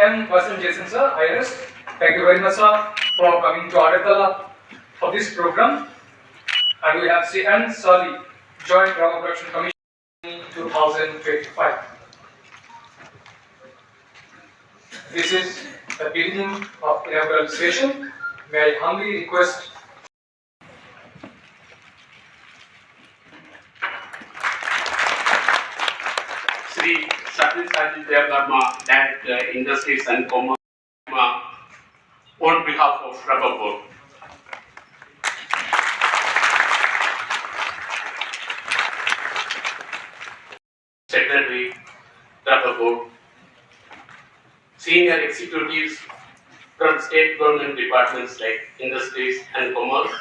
M. Vasan Jason sir, IRS. Thank you very much sir for coming to Adatala for this program. And we have C.N. Sali, Joint Drama Production Commission 2025. This is the beginning of inaugural session. May I humbly request Sri Satyam Saji Devarma, Director Industries and Commerce, uh, on behalf of Board. Secretary, Board, senior executives from state government departments like Industries and Commerce,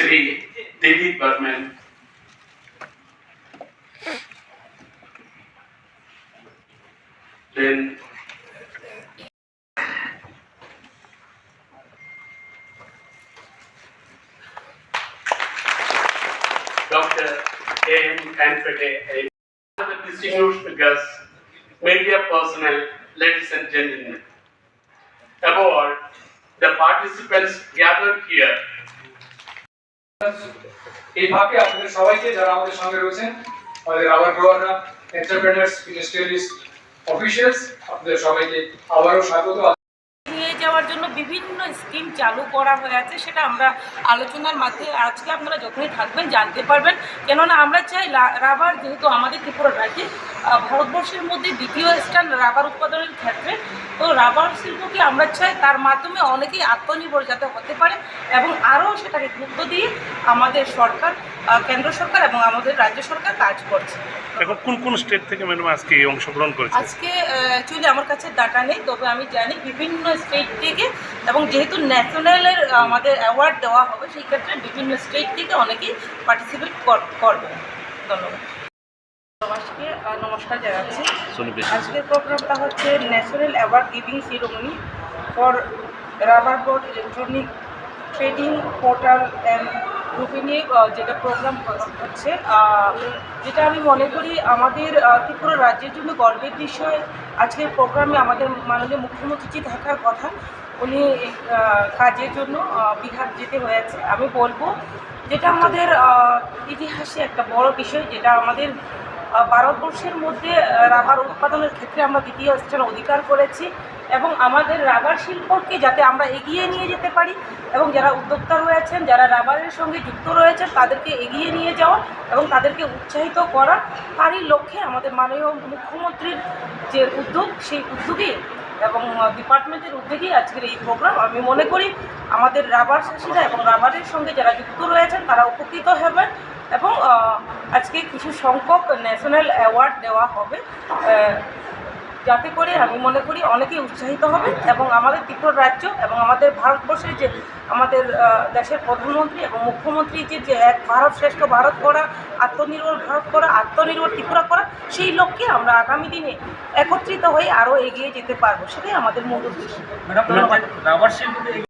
Sri Dilip Burman, then Dr. A.M. And other distinguished guests, media personnel, ladies and gentlemen. Above all, the participants gathered here এই ভাবে আপনাদের সবাইকে যারা আমাদের সঙ্গে রয়েছেন, আমাদের আবার গ্রোয়াররা এন্টারপ্রেনার্স ইন্ডাস্ট্রিয়ালিস্ট অফিসিয়ালস আপনাদের সবাইকে আবারও স্বাগত। যাওয়ার জন্য বিভিন্ন স্কিম চালু করা হয়েছে সেটা আমরা আলোচনার মাধ্যমে আজকে আপনারা যখনই থাকবেন জানতে পারবেন। কেননা আমরা চাই রাবার যেহেতু আমাদের ত্রিপুরা রাজ্যে ভারতবর্ষের মধ্যে দ্বিতীয় স্থান রাবার উৎপাদনের ক্ষেত্রে তো রাবার শিল্পকে আমরা চাই তার মাধ্যমে অনেকেই আত্মনির্ভর যাতে হতে পারে এবং আরও সেটাকে গুরুত্ব দিয়ে আমাদের সরকার কেন্দ্র সরকার এবং আমাদের রাজ্য সরকার কাজ করছে। এখন কোন কোন স্টেট থেকে ম্যাডাম আজকে অংশগ্রহণ করেছে? আজকে অ্যাকচুয়ালি আমার কাছে ডাটা নেই তবে আমি জানি বিভিন্ন স্টেট থেকে এবং যেহেতু ন্যাশনালের আমাদের অ্যাওয়ার্ড দেওয়া হবে সেই ক্ষেত্রে বিভিন্ন স্টেট থেকে অনেকেই পার্টিসিপেট করবে। ধন্যবাদ। সবাইকে নমস্কার জানাচ্ছি। আজকের প্রোগ্রামটা হচ্ছে national award giving ceremony for rubber board electronic trading portal and গ্রুপে নিয়ে যেটা প্রোগ্রাম হচ্ছে যেটা আমি মনে করি আমাদের ত্রিপুরা রাজ্যের জন্য গর্বের বিষয়। আজকের প্রোগ্রামে আমাদের মাননীয় মুখ্যমন্ত্রী থাকার কথা, উনি কাজের জন্য বিহার যেতে হয়েছে। আমি বলব, যেটা আমাদের ইতিহাসে একটা বড় বিষয়, যেটা আমাদের ভারতবর্ষের মধ্যে রাবার উৎপাদনের ক্ষেত্রে আমরা দ্বিতীয় স্থান অধিকার করেছি এবং আমাদের রাবার শিল্পকে যাতে আমরা এগিয়ে নিয়ে যেতে পারি এবং যারা উদ্যোক্তা রয়েছেন, যারা রাবারের সঙ্গে যুক্ত রয়েছেন, তাদেরকে এগিয়ে নিয়ে যাওয়া এবং তাদেরকে উৎসাহিত করা, তারই লক্ষ্যে আমাদের মাননীয় মুখ্যমন্ত্রীর যে উদ্যোগ, সেই উদ্যোগে এবং ডিপার্টমেন্টের উদ্যোগেই আজকের এই প্রোগ্রাম আমি মনে করি আমাদের রাবার চাষিরা এবং রাবারের সঙ্গে যারা যুক্ত রয়েছেন, তারা উপকৃত হবেন এবং আজকে কিছু সংখ্যক ন্যাশনাল অ্যাওয়ার্ড দেওয়া হবে। যাতে করে আমি মনে করি অনেকেই উৎসাহিত হবে এবং আমাদের ত্রিপুরা রাজ্য এবং আমাদের ভারতবর্ষের যে আমাদের দেশের প্রধানমন্ত্রী এবং মুখ্যমন্ত্রী যে যে এক ভারত শ্রেষ্ঠ ভারত করা আত্মনির্ভর ভারত করা আত্মনির্ভর ত্রিপুরা করা সেই লক্ষ্যে আমরা আগামী দিনে একত্রিত হয়ে আরও এগিয়ে যেতে পারব সেটাই আমাদের মূল উদ্দেশ্য।